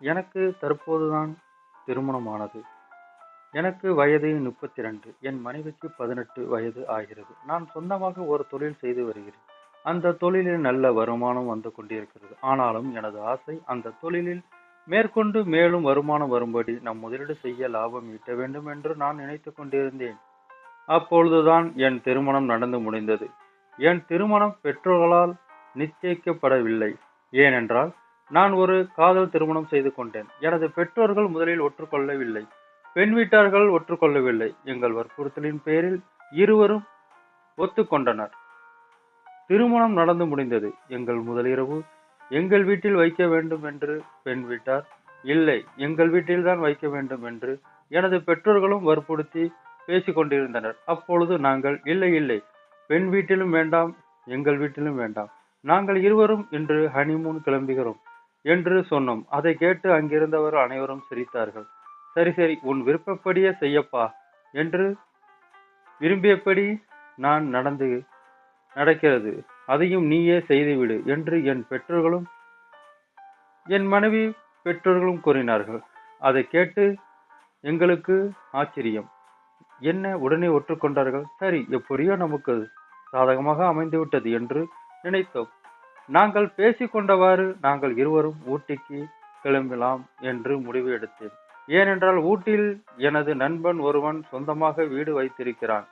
எனக்கு தற்போதுதான் திருமணமானது. எனக்கு வயது முப்பத்தி ரெண்டு என் மனைவிக்கு பதினெட்டு வயது ஆகிறது. நான் சொந்தமாக ஒரு தொழில் செய்து வருகிறேன். அந்த தொழிலில் நல்ல வருமானம் வந்து கொண்டிருக்கிறது. ஆனாலும் எனது ஆசை அந்த தொழிலில் மேற்கொண்டு மேலும் வருமானம் வரும்படி நம் முதலீடு செய்ய லாபம் ஈட்ட வேண்டும் என்று நான் நினைத்து கொண்டிருந்தேன். அப்பொழுதுதான் என் திருமணம் நடந்து முடிந்தது. என் திருமணம் பெற்றோர்களால் நிச்சயிக்கப்படவில்லை. ஏனென்றால் நான் ஒரு காதல் திருமணம் செய்து கொண்டேன். எனது பெற்றோர்கள் முதலில் ஒற்றுக்கொள்ளவில்லை. பெண் வீட்டார்கள் ஒற்றுக்கொள்ளவில்லை. எங்கள் வற்புறுத்தலின் பேரில் இருவரும் ஒத்துக்கொண்டனர். திருமணம் நடந்து முடிந்தது. எங்கள் முதலிரவு எங்கள் வீட்டில் வைக்க வேண்டும் என்று பெண் வீட்டார் இல்லை எங்கள் வீட்டில்தான் வைக்க வேண்டும் என்று எனது பெற்றோர்களும் வற்புறுத்தி பேசிக் கொண்டிருந்தனர். அப்பொழுது நாங்கள் இல்லை இல்லை பெண் வீட்டிலும் வேண்டாம் எங்கள் வீட்டிலும் வேண்டாம். நாங்கள் இருவரும் இன்று ஹனிமூன் கிளம்புகிறோம். என்று சொன்னோம். அதை கேட்டு அங்கிருந்தவர் அனைவரும் சிரித்தார்கள். சரி சரி உன் விருப்பப்படியே செய்யப்பா என்று விரும்பியபடி நான் நடந்து நடக்கிறது. அதையும் நீயே செய்துவிடு என்று என் பெற்றோர்களும் என் மனைவி பெற்றோர்களும் கூறினார்கள். அதை கேட்டு எங்களுக்கு ஆச்சரியம். என்ன உடனே ஒற்றுக்கொண்டார்கள்? சரி எப்படியோ நமக்கு சாதகமாக அமைந்துவிட்டது என்று நினைத்தோம். நாங்கள் பேசிக்கொண்டவாறு நாங்கள் இருவரும் ஊட்டிக்கு கிளம்பலாம் என்று முடிவு எடுத்தேன். ஏனென்றால் ஊட்டியில் எனது நண்பன் ஒருவன் சொந்தமாக வீடு வைத்திருக்கிறான்.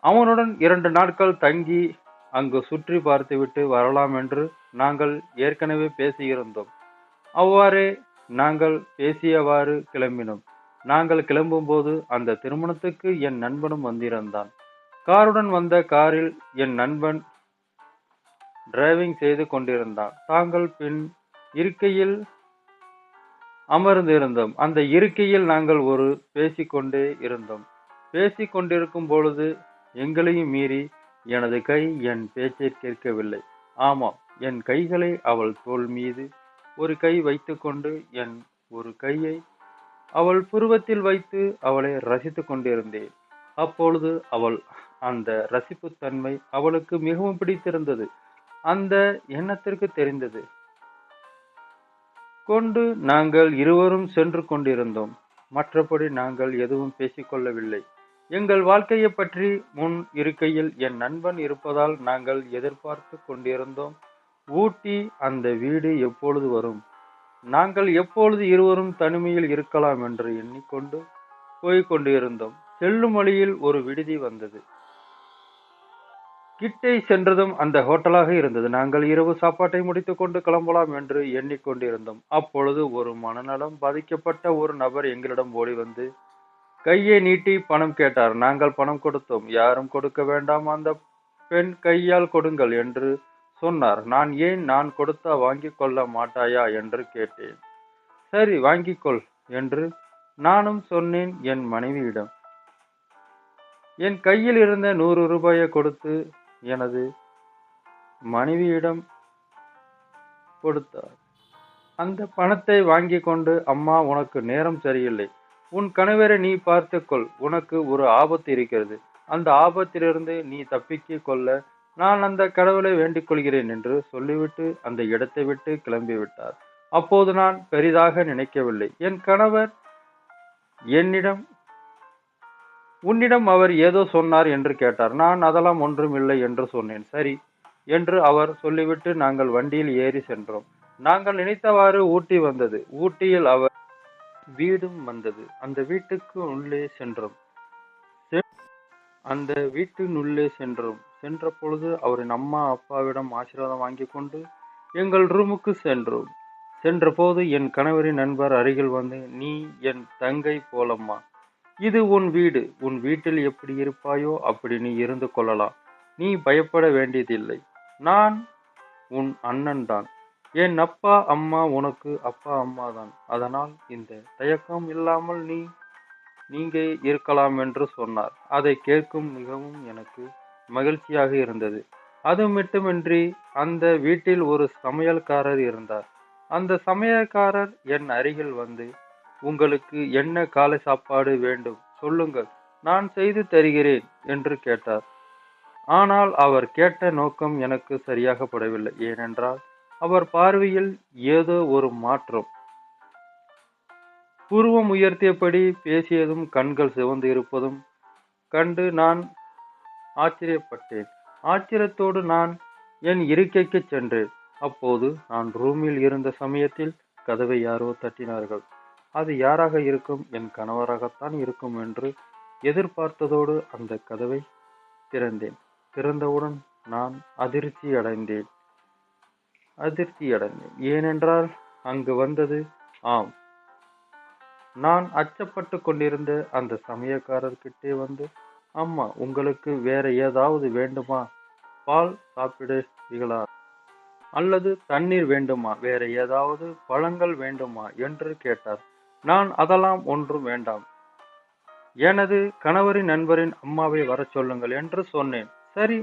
அவனுடன் இரண்டு நாட்கள் தங்கி அங்கு சுற்றி பார்த்துவிட்டு வரலாம் என்று நாங்கள் ஏற்கனவே பேசியிருந்தோம். அவ்வாறே நாங்கள் பேசியவாறு கிளம்பினோம். நாங்கள் கிளம்பும்போது அந்த திருமணத்துக்கு என் நண்பனும் வந்திருந்தான். காருடன் வந்த காரில் என் நண்பன் டிரைவிங் செய்து கொண்டிருந்தான். தாங்கள் பின் இருக்கையில் அமர்ந்திருந்தோம். அந்த இருக்கையில் நாங்கள் ஒரு பேசிக்கொண்டே இருந்தோம். பேசி கொண்டிருக்கும் பொழுது எங்களையும் மீறி எனது கை என் பேச்சை கேட்கவில்லை. ஆமாம் என் கைகளை அவள் தோல் மீது ஒரு கை வைத்துக்கொண்டு என் ஒரு கையை அவள் புருவத்தில் வைத்து அவளை ரசித்து கொண்டிருந்தேன். அப்பொழுது அவள் அந்த ரசிப்புத்தன்மை அவளுக்கு மிகவும் பிடித்திருந்தது. அந்த எண்ணத்திற்கு தெரிந்தது. கொண்டு நாங்கள் இருவரும் சென்று கொண்டிருந்தோம். மற்றபடி நாங்கள் எதுவும் பேசிக்கொள்ளவில்லை எங்கள் வாழ்க்கையை பற்றி முன் இருக்கையில் என் நண்பன் இருப்பதால் நாங்கள் எதிர்பார்த்து கொண்டிருந்தோம். ஊட்டி அந்த வீடு எப்பொழுது வரும்? நாங்கள் எப்பொழுது இருவரும் தனிமையில் இருக்கலாம் என்று எண்ணிக்கொண்டு போய்க் கொண்டிருந்தோம். செல்லும் வழியில் ஒரு விடுதி வந்தது. கிட்டே சென்றதும் அந்த ஹோட்டலாக இருந்தது. நாங்கள் இரவு சாப்பாட்டை முடித்துக்கொண்டு கிளம்பலாம் என்று எண்ணிக்கொண்டிருந்தோம். அப்பொழுது ஒரு மனநலம் பாதிக்கப்பட்ட ஒரு நபர் எங்களிடம் ஓடி வந்து கையை நீட்டி பணம் கேட்டார். நாங்கள் பணம் கொடுத்தோம். யாரும் கொடுக்க வேண்டாம். அந்த பெண் கையால் கொடுங்கள் என்று சொன்னார். நான் ஏன்? நான் கொடுத்தா வாங்கிக் கொள்ள மாட்டாயா? என்று கேட்டேன். சரி வாங்கிக்கொள் என்று நானும் சொன்னேன் என் மனைவியிடம். என் கையில் இருந்த நூறு ரூபாயை கொடுத்து எனது மனைவியிடம் கொடுத்தார். அந்த பணத்தை வாங்கி கொண்டு அம்மா உனக்கு நேரம் சரியில்லை. உன் கணவரை நீ பார்த்துக்கொள் உனக்கு ஒரு ஆபத்து இருக்கிறது. அந்த ஆபத்திலிருந்து நீ தப்பிக்க கொள்ள. நான் அந்த கடவுளை வேண்டிக் கொள்கிறேன் என்று சொல்லிவிட்டு அந்த இடத்தை விட்டு கிளம்பிவிட்டார். அப்போது நான் பெரிதாக நினைக்கவில்லை. என் கணவர் என்னிடம் உன்னிடம் அவர் ஏதோ சொன்னார் என்று கேட்டார். நான் அதெல்லாம் ஒன்றும் இல்லை என்று சொன்னேன். சரி என்று அவர் சொல்லிவிட்டு நாங்கள் வண்டியில் ஏறி சென்றோம். நாங்கள் நினைத்தவாறு ஊட்டி வந்தது. ஊட்டியில் அவர் வீடும் வந்தது. அந்த வீட்டுக்கு உள்ளே சென்றோம். செ- அந்த வீட்டின் உள்ளே சென்றோம். சென்ற பொழுது அவரின் அம்மா அப்பாவிடம் ஆசீர்வாதம் வாங்கி கொண்டு எங்கள் ரூமுக்கு சென்றோம். சென்றபோது என் கணவரின் நண்பர் அருகில் வந்து நீ என் தங்கை போலம்மா. இது உன் வீடு. உன் வீட்டில் எப்படி இருப்பாயோ அப்படி நீ இருந்து கொள்ளலாம். நீ பயப்பட வேண்டியதில்லை. நான் உன் அண்ணன் தான். என் அப்பா அம்மா உனக்கு அப்பா அம்மா தான். அதனால் இந்த தயக்கம் இல்லாமல் நீ நீங்க இருக்கலாம் என்று சொன்னார். அதை கேட்கும் மிகவும் எனக்கு மகிழ்ச்சியாக இருந்தது. அது மட்டுமின்றி அந்த வீட்டில் ஒரு சமையல்காரர் இருந்தார். அந்த சமையல்காரர் என் அருகில் வந்து உங்களுக்கு என்ன காலை சாப்பாடு வேண்டும்? சொல்லுங்கள். நான் செய்து தருகிறேன் என்று கேட்டார். ஆனால் அவர் கேட்ட நோக்கம் எனக்கு சரியாக படவில்லை ஏனென்றால் அவர் பார்வையில் ஏதோ ஒரு மாற்றம். புருவம் உயர்த்தியபடி பேசியதும் கண்கள் சிவந்து இருப்பதும் கண்டு நான் ஆச்சரியப்பட்டேன். ஆச்சரியத்தோடு நான் என் இருக்கைக்கு சென்றேன். அப்போது நான் ரூமில் இருந்த சமயத்தில் கதவை யாரோ தட்டினார்கள். அது யாராக இருக்கும்? என் கணவராகத்தான் இருக்கும் என்று எதிர்பார்த்ததோடு அந்த கதவை திறந்தேன். திறந்தவுடன் நான் அதிர்ச்சி அடைந்தேன். அதிர்ச்சி அடைந்தேன். ஏனென்றால் அங்கு வந்தது ஆம். நான் அச்சப்பட்டு கொண்டிருந்த அந்த சமயக்காரர்கிட்டே வந்து அம்மா உங்களுக்கு வேற ஏதாவது வேண்டுமா? பால் சாப்பிடுவீங்களா அல்லது தண்ணீர் வேண்டுமா? வேற ஏதாவது பழங்கள் வேண்டுமா? என்று கேட்டார். நான் அதெல்லாம் ஒன்றும் வேண்டாம். எனது கணவரின் நண்பரின் அம்மாவை வரச் சொல்லுங்கள் என்று சொன்னேன். சரி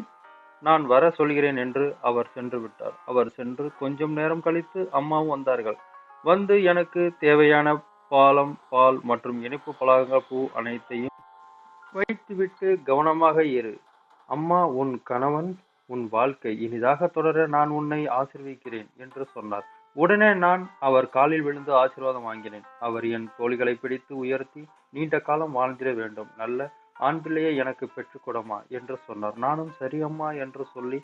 நான் வர சொல்கிறேன் என்று அவர் சென்று விட்டார். அவர் சென்று கொஞ்சம் நேரம் கழித்து அம்மாவும் வந்தார்கள். வந்து எனக்கு தேவையான பாலம் பால் மற்றும் இனிப்பு பலகாரங்கள் பூ அனைத்தையும் வைத்துவிட்டு கவனமாக இரு. அம்மா உன் கணவன் உன் வாழ்க்கை இனிதாக தொடர நான் உன்னை ஆசிர்விக்கிறேன் என்று சொன்னார். உடனே நான் அவர் காலில் விழுந்து ஆசீர்வாதம் வாங்கினேன். அவர் என் தோழிகளை பிடித்து உயர்த்தி நீண்ட காலம் வாழ்ந்திட வேண்டும். நல்ல ஆண் பிள்ளையை எனக்கு பெற்றுக்கொடமா என்று சொன்னார். நானும் சரியம்மா என்று சொல்லி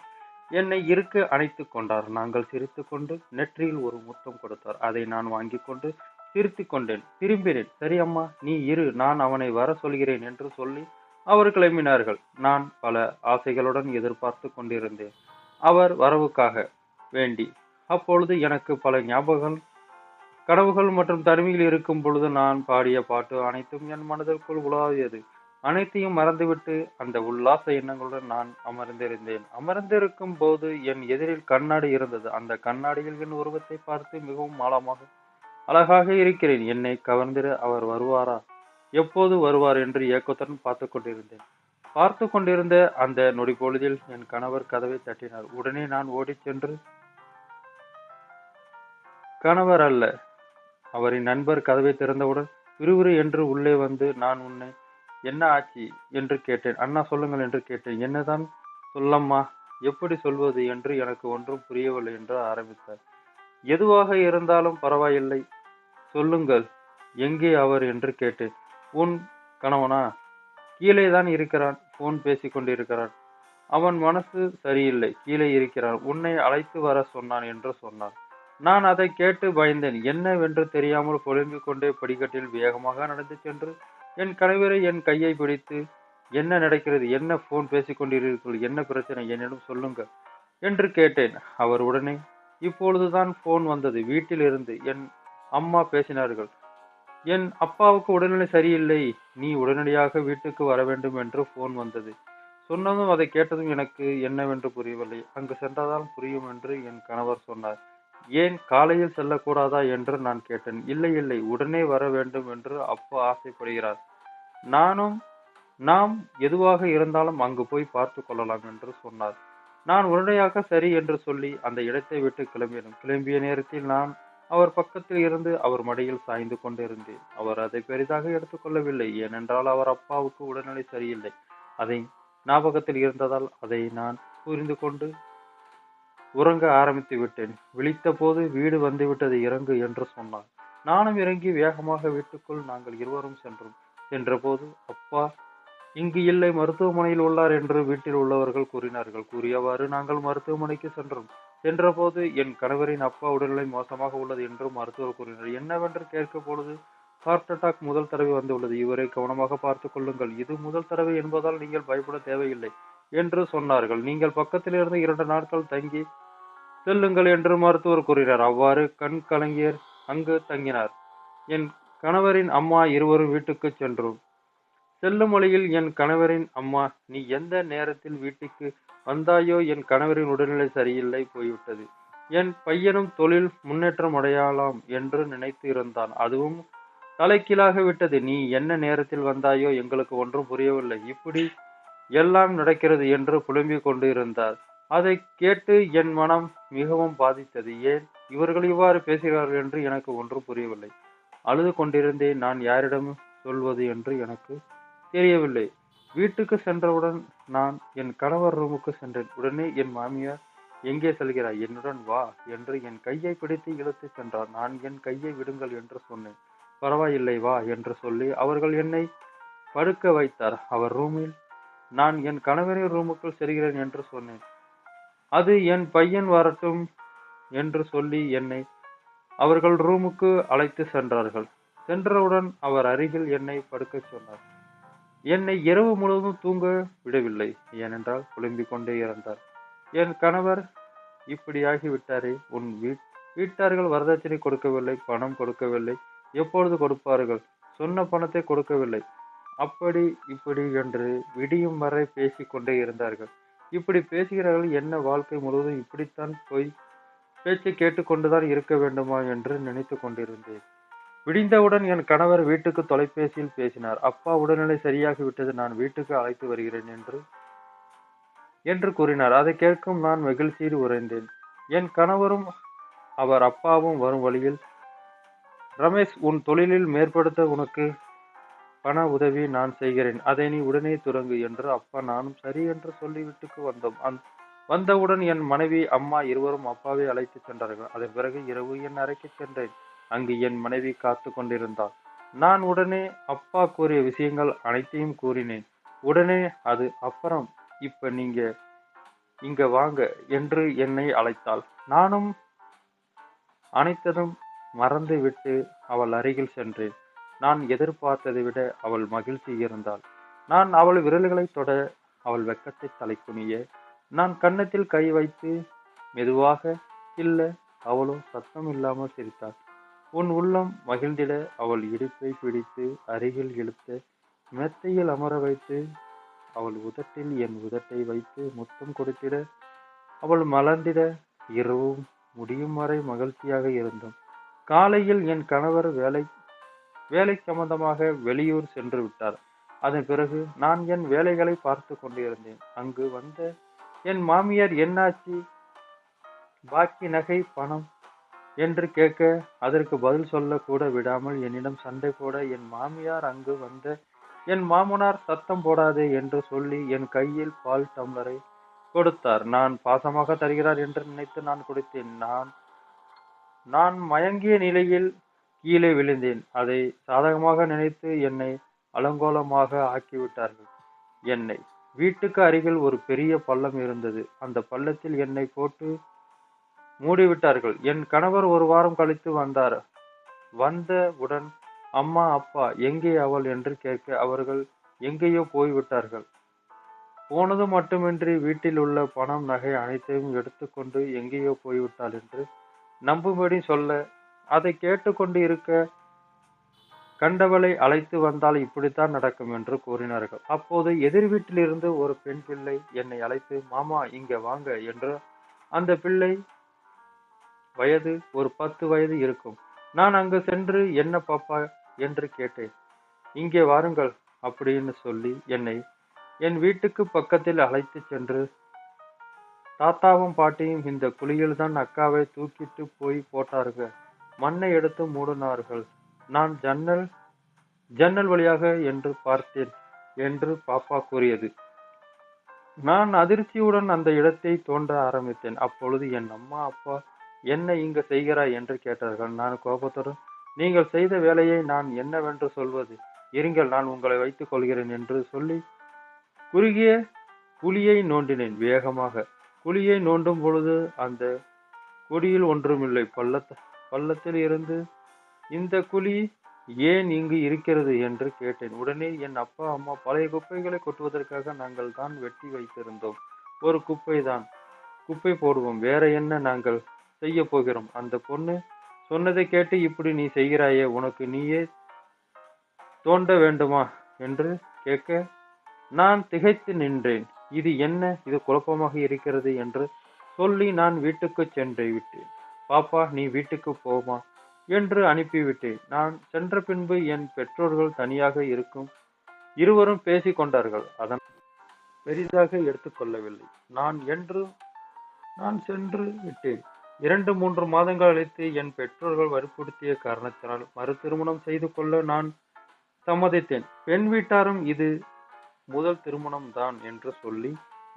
என்னை இருக்க அணைத்து கொண்டார். நாங்கள் சிரித்து கொண்டு நெற்றியில் ஒரு முத்தம் கொடுத்தார். அதை நான் வாங்கி கொண்டு சிரித்து கொண்டேன். திரும்பினேன். சரி அம்மா நீ இரு. நான் அவனை வர சொல்கிறேன் என்று சொல்லி அவர் கிளம்பினார்கள். நான் பல ஆசைகளுடன் எதிர்பார்த்து கொண்டிருந்தேன். அவர் வரவுக்காக வேண்டி அப்பொழுது எனக்கு பல ஞாபகங்கள் கனவுகள் மற்றும் தனிமையில் இருக்கும் பொழுது நான் பாடிய பாட்டு அனைத்தும் என் மனதிற்குள் உலாவியது. அனைத்தையும் மறந்துவிட்டு அந்த உல்லாச எண்ணங்களுடன் நான் அமர்ந்திருந்தேன். அமர்ந்திருக்கும் போது என் எதிரில் கண்ணாடி இருந்தது. அந்த கண்ணாடியில் என் உருவத்தை பார்த்து மிகவும் ஆழமாக அழகாக இருக்கிறேன். என்னை கவர்ந்திட அவர் வருவாரா? எப்போது வருவார் என்று ஏக்கத்துடன் பார்த்து கொண்டிருந்தேன். பார்த்து கொண்டிருந்த அந்த நொடி பொழுதில் என் கணவர் கதவை தட்டினார். உடனே நான் ஓடிச் சென்று கணவர் அல்ல. அவரின் நண்பர் கதவை திறந்தவுடன் விறுவிறு என்று உள்ளே வந்து நான் உன்னை என்ன ஆச்சு என்று கேட்டேன். அண்ணா சொல்லுங்கள் என்று கேட்டேன். என்னதான் சொல்லம்மா எப்படி சொல்வது? என்று எனக்கு ஒன்றும் புரியவில்லை என்று ஆரம்பித்தார். எதுவாக இருந்தாலும் பரவாயில்லை. சொல்லுங்கள். எங்கே அவர்? என்று கேட்டேன். உன் கணவனா? கீழே தான் இருக்கிறான். போன் பேசிக் கொண்டிருக்கிறான். அவன் மனசு சரியில்லை. கீழே இருக்கிறான். உன்னை அழைத்து வர சொன்னான் என்று சொன்னான். நான் அதை கேட்டு பயந்தேன். என்னவென்று தெரியாமல் புலம்பிக் கொண்டே படிக்கட்டில் வேகமாக நடந்து சென்று என் கணவரை என் கையை பிடித்து என்ன நடக்கிறது? என்ன போன் பேசிக்கொண்டிருக்கிறீர்கள் என்ன பிரச்சனை? என்னிடம் சொல்லுங்கள் என்று கேட்டேன். அவர் உடனே இப்பொழுதுதான் போன் வந்தது. வீட்டிலிருந்து என் அம்மா பேசினார்கள். என் அப்பாவுக்கு உடல்நிலை சரியில்லை. நீ உடனடியாக வீட்டுக்கு வர வேண்டும் என்று போன் வந்தது. சொன்னதும் அதை கேட்டதும் எனக்கு என்னவென்று புரியவில்லை. அங்கு சென்றதால் புரியும் என்று என் கணவர் சொன்னார். ஏன் காலையில் செல்லக்கூடாதா என்று நான் கேட்டேன். இல்லை இல்லை உடனே வர வேண்டும் என்று அப்பா ஆசைப்படுகிறார். நானும் நாம் எதுவாக இருந்தாலும் அங்கு போய் பார்த்து கொள்ளலாம் என்று சொன்னார். நான் உடனடியாக சரி என்று சொல்லி அந்த இடத்தை விட்டு கிளம்பினோம் கிளம்பிய நேரத்தில் நான் அவர் பக்கத்தில் இருந்து அவர் மடியில் சாய்ந்து கொண்டிருந்தேன். அவர் அதை பெரிதாக எடுத்துக்கொள்ளவில்லை ஏனென்றால் அவர் அப்பாவுக்கு உடல்நிலை சரியில்லை. அதை ஞாபகத்தில் இருந்ததால் அதை நான் புரிந்து கொண்டு உறங்க ஆரம்பித்து விட்டேன். விழித்த போது வீடு வந்துவிட்டது இறங்கு என்று சொன்னான் நானும் இறங்கி வேகமாக வீட்டுக்குள் நாங்கள் இருவரும் சென்றோம். சென்றபோது அப்பா இங்கு இல்லை மருத்துவமனையில் உள்ளார் என்று வீட்டில் உள்ளவர்கள் கூறினார்கள். கூறியவாறு நாங்கள் மருத்துவமனைக்கு சென்றோம் சென்றபோது என் கணவரின் அப்பா உடல்நிலை மோசமாக உள்ளது என்று மருத்துவர் கூறினார். என்னவென்று கேட்க பொழுது ஹார்ட் அட்டாக் முதல் தடவை வந்துள்ளது. இவரை கவனமாக பார்த்து கொள்ளுங்கள். இது முதல் தடவை என்பதால் நீங்கள் பயப்பட தேவையில்லை என்று சொன்னார்கள். நீங்கள் பக்கத்தில் இருந்து இரண்டு நாட்கள் தங்கி செல்லுங்கள் என்று மருத்துவர் கூறினார் அவ்வாறு கண் கலங்கியர் அங்கு தங்கினார். என் கணவரின் அம்மா இருவரும் வீட்டுக்கு சென்றோம். செல்லும் வழியில் என் கணவரின் அம்மா நீ எந்த நேரத்தில் வீட்டுக்கு வந்தாயோ? என் கணவரின் உடல்நிலை சரியில்லை போய்விட்டது. என் பையனும் தொழில் முன்னேற்றம் அடையலாம் என்று நினைத்து இருந்தான். அதுவும் தலைக்கீழாக விட்டது. நீ என்ன நேரத்தில் வந்தாயோ? எங்களுக்கு ஒன்றும் புரியவில்லை. இப்படி எல்லாம் நடக்கிறது என்று புலம்பிக் கொண்டு இருந்தார். அதை கேட்டு என் மனம் மிகவும் பாதித்தது. ஏன்? இவர்கள் இவ்வாறு பேசுகிறார்கள் என்று எனக்கு ஒன்றும் புரியவில்லை. அழுது கொண்டிருந்தேன். நான் யாரிடம் சொல்வது என்று எனக்கு தெரியவில்லை. வீட்டுக்கு சென்றவுடன் நான் என் கணவர் ரூமுக்கு சென்றேன். உடனே என் மாமியார் எங்கே செல்கிறாய்? என்னுடன் வா என்று என் கையை பிடித்து இழுத்து சென்றார். நான் என் கையை விடுங்கள் என்று சொன்னேன். பரவாயில்லை வா என்று சொல்லி அவர்கள் என்னை படுக்க வைத்தார். அவர் ரூமில் நான் என் கணவரின் ரூமுக்குள் செல்கிறேன் என்று சொன்னேன். அது என் பையன் வரட்டும் என்று சொல்லி என்னை அவர்கள் ரூமுக்கு அழைத்து சென்றார்கள். சென்றவுடன் அவர் அருகில் என்னை படுக்கச் சொன்னார். என்னை இரவு முழுவதும் தூங்க விடவில்லை ஏனென்றால் புலம்பிக் கொண்டே இருந்தார். என் கணவர் இப்படியாகி விட்டாரே உன் வீட் வீட்டார்கள் வரதட்சணை கொடுக்கவில்லை பணம் கொடுக்கவில்லை எப்பொழுது கொடுப்பார்கள்? சொன்ன பணத்தை கொடுக்கவில்லை. அப்படி இப்படி என்று விடியும் வரை பேசிக்கொண்டே இருந்தார்கள். இப்படி பேசுகிறார்கள் என்ன வாழ்க்கை முழுவதும் இப்படித்தான் போய் பேச்சை கேட்டுக்கொண்டுதான் இருக்க வேண்டுமா என்று நினைத்து கொண்டிருந்தேன். விடிந்தவுடன் என் கணவர் வீட்டுக்கு தொலைபேசியில் பேசினார். அப்பா உடல்நிலை சரியாகி விட்டது நான் வீட்டுக்கு அழைத்து வருகிறேன் என்று என்று கூறினார். அதை கேட்கும் நான் மகிழ்ச்சியில் உறைந்தேன். என் கணவரும் அவர் அப்பாவும் வரும் வழியில் ரமேஷ் உன் தொழிலில் மேற்படுத்த உனக்கு பண உதவி நான் செய்கிறேன். அதை நீ உடனே துறங்கு என்று அப்பா நானும் சரி என்று சொல்லி வீட்டுக்கு வந்தோம். அந் வந்தவுடன் என் மனைவி அம்மா இருவரும் அப்பாவை அழைத்து சென்றார்கள். அதன் பிறகு இரவு என் அறைக்கு சென்றேன். அங்கு என் மனைவி காத்து கொண்டிருந்தாள். நான் உடனே அப்பா கூறிய விஷயங்கள் அனைத்தையும் கூறினேன். உடனே அது அப்புறம் இப்ப நீங்க இங்க வாங்க என்று என்னை அழைத்தாள். நானும் அனைத்ததும் மறந்து விட்டு அவள் அருகில் சென்றேன். நான் எதிர்பார்த்ததை விட அவள் மகிழ்ச்சி இருந்தாள். நான் அவள் விரல்களை தொட அவள் வெக்கத்தை தலைக்குனிய நான் கன்னத்தில் கை வைத்து மெதுவாக இல்லை அவளோ சத்தம் இல்லாமல் சிரித்தாள். உன் உள்ளம் மகிழ்ந்திட அவள் இடுப்பை பிடித்து அருகில் இழுத்த மெத்தையில் அமர வைத்து அவள் உதட்டில் என் உதட்டை வைத்து முத்தம் கொடுத்திட அவள் மலர்ந்திட இரவும் முடியும் வரை மகிழ்ச்சியாக இருந்தோம். காலையில் என் கணவர் வேலை வேலை சம்பந்தமாக வெளியூர் சென்று விட்டார். அதன் பிறகு நான் என் வேலைகளை பார்த்து கொண்டிருந்தேன். அங்கு வந்த என் மாமியார் என்னாச்சு? பாக்கி நகை பணம்? என்று கேட்க அதற்கு பதில் சொல்ல கூட விடாமல் என்னிடம் சண்டை போட என் மாமியார் அங்கு வந்த என் மாமனார் சத்தம் போடாதே என்று சொல்லி என் கையில் பால் டம்ளரை கொடுத்தார். நான் பாசமாக தருகிறார் என்று நினைத்து நான் கொடுத்தேன். நான் நான் மயங்கிய நிலையில் கீழே விழுந்தேன். அதை சாதகமாக நினைத்து என்னை அலங்கோலமாக ஆக்கிவிட்டார்கள். என்னை வீட்டுக்கு அருகில் ஒரு பெரிய பள்ளம் இருந்தது. அந்த பள்ளத்தில் என்னை போட்டு மூடிவிட்டார்கள். என் கணவர் ஒரு வாரம் கழித்து வந்தார். வந்தவுடன் அம்மா அப்பா எங்கே அவள்? என்று கேட்க அவர்கள் எங்கேயோ போய்விட்டார்கள். போனது மட்டுமின்றி வீட்டில் உள்ள பணம் நகை அனைத்தையும் எடுத்துக்கொண்டு எங்கேயோ போய்விட்டாள் என்று நம்பும்படி சொல்ல அதை கேட்டுக்கொண்டு இருக்க கண்டவளை அழைத்து வந்தால் இப்படித்தான் நடக்கும் என்று கூறினார்கள். அப்போது எதிர் வீட்டிலிருந்து ஒரு பெண் பிள்ளை என்னை அழைத்து மாமா இங்க வாங்க என்று அந்த பிள்ளை வயது ஒரு பத்து வயது இருக்கும். நான் அங்கு சென்று என்ன பாப்பா? என்று கேட்டேன். இங்கே வாருங்கள் அப்படின்னு சொல்லி என்னை என் வீட்டுக்கு பக்கத்தில் அழைத்து சென்று தாத்தாவும் பாட்டியும் இந்த குழியில் தான் அக்காவை தூக்கிட்டு போய் போட்டார்கள். மண்ணை எடுத்து மூடினார்கள். நான் ஜன்னல் ஜன்னல் வழியாக என்று பார்த்தேன் என்று பாப்பா கூறியது. நான் அதிர்ச்சியுடன் அந்த இடத்தை தோன்ற ஆரம்பித்தேன். அப்பொழுது என் அம்மா அப்பா என்ன இங்கு செய்கிறாய்? என்று கேட்டார்கள். நான் கோபத்துடன் நீங்கள் செய்த வேலையை நான் என்னவென்று சொல்வது? இருங்கள் நான் உங்களை வைத்துக் கொள்கிறேன் என்று சொல்லி குறுகிய குழியை நோண்டினேன் வேகமாக. குழியை நோண்டும் பொழுது அந்த குடியில் ஒன்றுமில்லை. பள்ளத்த பள்ளத்தில் இருந்து இந்த குழி ஏன் இங்கு இருக்கிறது? என்று கேட்டேன். உடனே என் அப்பா அம்மா பழைய குப்பைகளை கொட்டுவதற்காக நாங்கள் தான் வெட்டி வைத்திருந்தோம். ஒரு குப்பை தான். குப்பை போடுவோம். வேற என்ன நாங்கள் செய்ய போகிறோம்? அந்த பொண்ணு சொன்னதை கேட்டு இப்படி நீ செய்கிறாயே உனக்கு நீயே தோண்ட வேண்டுமா? என்று கேட்க நான் திகைத்து நின்றேன். இது என்ன? இது குழப்பமாக இருக்கிறது என்று சொல்லி நான் வீட்டுக்கு சென்று விட்டேன். பாப்பா நீ வீட்டுக்கு போமா என்று அனுப்பிவிட்டேன். நான் சென்ற பின்பு என் பெற்றோர்கள் தனியாக இருக்கும் இருவரும் பேசிக் கொண்டார்கள். அதன் பெரிதாக எடுத்துக்கொள்ளவில்லை நான் என்று நான் சென்று விட்டேன். இரண்டு மூன்று மாதங்கள் அழைத்து என் பெற்றோர்கள் வற்புறுத்திய காரணத்தினால் மறு திருமணம் செய்து கொள்ள நான் சம்மதித்தேன். பெண் வீட்டாரும் இது முதல் திருமணம் தான் என்று சொல்லி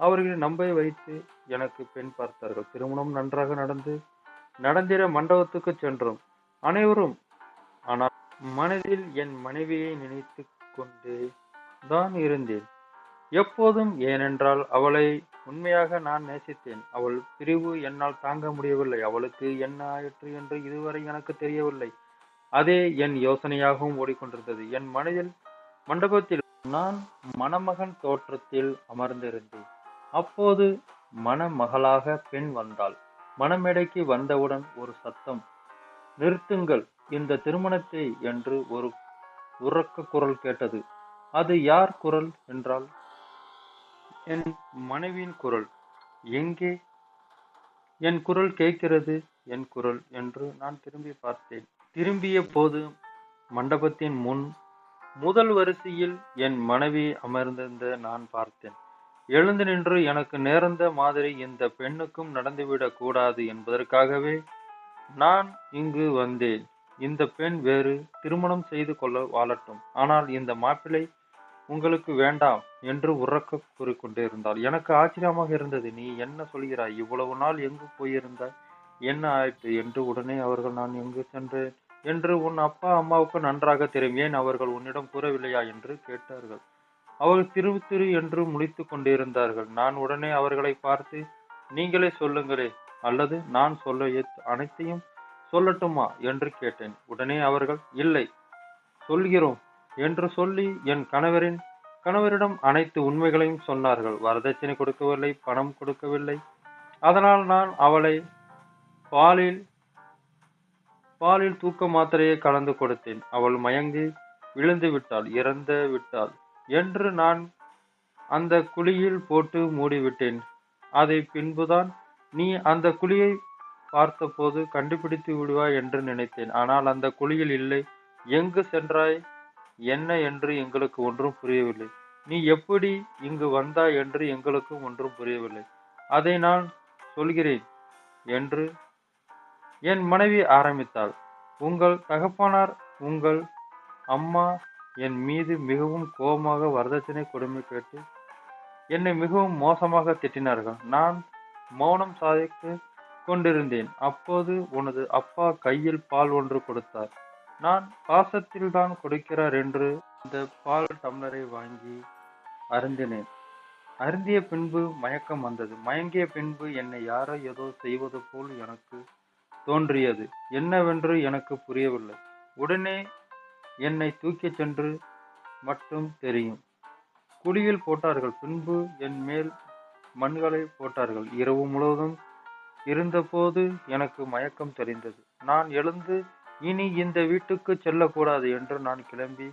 அவர்களை நம்ப வைத்து எனக்கு பெண் பார்த்தார்கள். திருமணம் நன்றாக நடந்து நடந்திர மண்டபத்துக்கு சென்றோம். அனைவரும் ஆனால் மனதில் என் மனைவியை நினைத்துக் கொண்டே தான் இருந்தேன். எப்போதும் ஏனென்றால் அவளை உண்மையாக நான் நேசித்தேன். அவள் பிரிவு என்னால் தாங்க முடியவில்லை. அவளுக்கு என்ன ஆயிற்று என்று இதுவரை எனக்கு தெரியவில்லை. அதே என் யோசனையாகவும் ஓடிக்கொண்டிருந்தது. என் மனதில் மண்டபத்தில் நான் மணமகன் தோற்றத்தில் அமர்ந்திருந்தேன். அப்போது மணமகளாக பெண் வந்தாள். மணமேடைக்கு வந்தவுடன் ஒரு சத்தம் நிறுத்துங்கள் இந்த திருமணத்தை என்று ஒரு உறக்க குரல் கேட்டது. அது யார் குரல் என்றால் என் மனைவியின் குரல். எங்கே? என் குரல் கேட்கிறது என் குரல் என்று நான் திரும்பி பார்த்தேன். திரும்பிய போது மண்டபத்தின் முன் முதல் வரிசையில் என் மனைவி அமர்ந்திருந்த நான் பார்த்தேன். எழுந்து நின்று எனக்கு நேர்ந்த மாதிரி இந்த பெண்ணுக்கும் நடந்துவிடக் கூடாது என்பதற்காகவே நான் இங்கு வந்தேன். இந்த பெண் வேறு திருமணம் செய்து கொள்ள வாழட்டும். ஆனால் இந்த மாப்பிள்ளை உங்களுக்கு வேண்டாம் என்று உறக்க கூறிக்கொண்டிருந்தாள் எனக்கு ஆச்சரியமாக இருந்தது. நீ என்ன சொல்கிறாய்? இவ்வளவு நாள் எங்கு போயிருந்தாய் என்ன ஆயிற்று? என்று உடனே அவர்கள் நான் எங்கு சென்றேன்? என்று உன் அப்பா அம்மாவுக்கு நன்றாக தெரியும். ஏன் அவர்கள் உன்னிடம் கூறவில்லையா? என்று கேட்டார்கள். அவர்கள் திரு திரு என்று முடித்து கொண்டிருந்தார்கள். நான் உடனே அவர்களை பார்த்து நீங்களே சொல்லுங்களே அல்லது நான் சொல்ல அனைத்தையும் சொல்லட்டுமா? என்று கேட்டேன். உடனே அவர்கள் இல்லை சொல்கிறோம் என்று சொல்லி என் கணவரின் கணவரிடம் அனைத்து உண்மைகளையும் சொன்னார்கள். வரதட்சணை கொடுக்கவில்லை பணம் கொடுக்கவில்லை. அதனால் நான் அவளை பாலில் பாலில் தூக்க மாத்திரையை கலந்து கொடுத்தேன். அவள் மயங்கி விழுந்து விட்டாள் இறந்து விட்டாள். என்று நான் அந்த குழியில் போட்டு மூடிவிட்டேன். அதை பின்புதான் நீ அந்த குழியை பார்த்தபோது கண்டுபிடித்து விடுவாய் என்று நினைத்தேன். ஆனால் அந்த குழியில் இல்லை. எங்கு சென்றாய்? என்ன என்று எங்களுக்கு ஒன்றும் புரியவில்லை. நீ எப்படி இங்கு வந்தாய் என்று எங்களுக்கும் ஒன்றும் புரியவில்லை. அதை நான் சொல்கிறேன் என்று என் மனைவி ஆரம்பித்தாள். உங்கள் தகப்பனார் உங்கள் அம்மா என் மீது மிகவும் கோபமாக வரதட்சணை கொடுமை கேட்டு என்னை மிகவும் மோசமாக திட்டினார்கள். நான் மௌனம் சாதித்து கொண்டிருந்தேன். அப்போது உனது அப்பா கையில் பால் ஒன்று கொடுத்தார். நான் பாசத்தில் தான் கொடுக்கிறார் என்று அந்த பால் டம்ளரை வாங்கி அருந்தினேன். அருந்திய பின்பு மயக்கம் வந்தது. மயங்கிய பின்பு என்னை யாரோ ஏதோ செய்வது போல் எனக்கு தோன்றியது. என்னவென்று எனக்கு புரியவில்லை. உடனே என்னை தூக்கிச் சென்று மட்டும் தெரியும். குழியில் போட்டார்கள். பின்பு என் மேல் மண்களை போட்டார்கள். இரவு முழுவதும் இருந்தபோது எனக்கு மயக்கம் தெரிந்தது. நான் எழுந்து இனி இந்த வீட்டுக்கு செல்லக்கூடாது என்று நான் கிளம்பி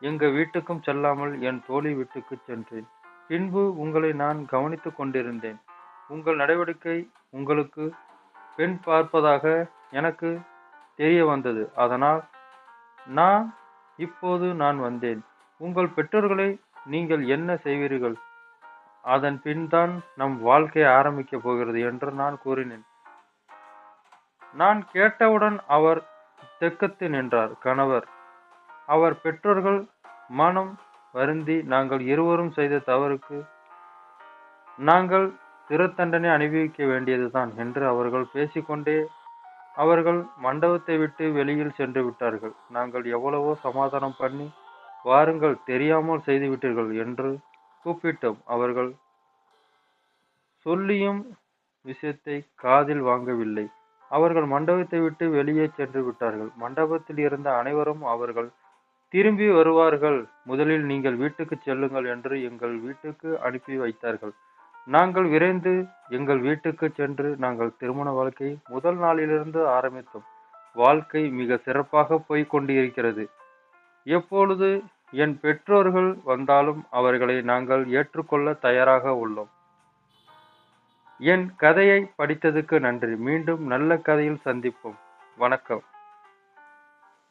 எங்க வீட்டுக்கும் செல்லாமல் என் தோழி வீட்டுக்கு சென்றேன். பின்பு உங்களை நான் கவனித்துக் கொண்டிருந்தேன். உங்கள் நடவடிக்கை உங்களுக்கு பெண் பார்ப்பதாக எனக்கு தெரிய வந்தது. அதனால் நான் இப்போது நான் வந்தேன். உங்கள் பெற்றோர்களை நீங்கள் என்ன செய்வீர்கள்? அதன் பின் தான் நம் வாழ்க்கை ஆரம்பிக்கப் போகிறது என்று நான் கூறினேன். நான் கேட்டவுடன் அவர் தெக்கத்து நின்றார் கணவர். அவர் பெற்றோர்கள் மனம் வருந்தி நாங்கள் இருவரும் செய்த தவறுக்கு நாங்கள் திருத்தண்டனை அனுபவிக்க வேண்டியதுதான் என்று அவர்கள் பேசிக்கொண்டே அவர்கள் மண்டபத்தை விட்டு வெளியில் சென்று விட்டார்கள். நாங்கள் எவ்வளவோ சமாதானம் பண்ணி வாருங்கள் தெரியாமல் செய்துவிட்டீர்கள் என்று கூப்பிட்டோம். அவர்கள் சொல்லியும் விஷயத்தை காதில் வாங்கவில்லை. அவர்கள் மண்டபத்தை விட்டு வெளியே சென்று விட்டார்கள். மண்டபத்தில் இருந்த அனைவரும் அவர்கள் திரும்பி வருவார்கள் முதலில் நீங்கள் வீட்டுக்கு செல்லுங்கள் என்று எங்கள் வீட்டுக்கு அனுப்பி வைத்தார்கள். நாங்கள் விரைந்து எங்கள் வீட்டுக்கு சென்று நாங்கள் திருமண வாழ்க்கை முதல் நாளிலிருந்து ஆரம்பித்தோம். வாழ்க்கை மிக சிறப்பாக போய்கொண்டிருக்கிறது எப்பொழுது என் பெற்றோர்கள் வந்தாலும் அவர்களை நாங்கள் ஏற்றுக்கொள்ள தயாராக உள்ளோம். என் கதையை படித்ததுக்கு நன்றி. மீண்டும் நல்ல கதையில் சந்திப்போம். வணக்கம்.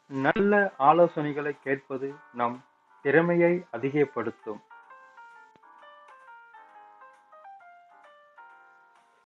நல்ல ஆலோசனைகளை கேட்பது நம் திறமையை அதிகப்படுத்தும்.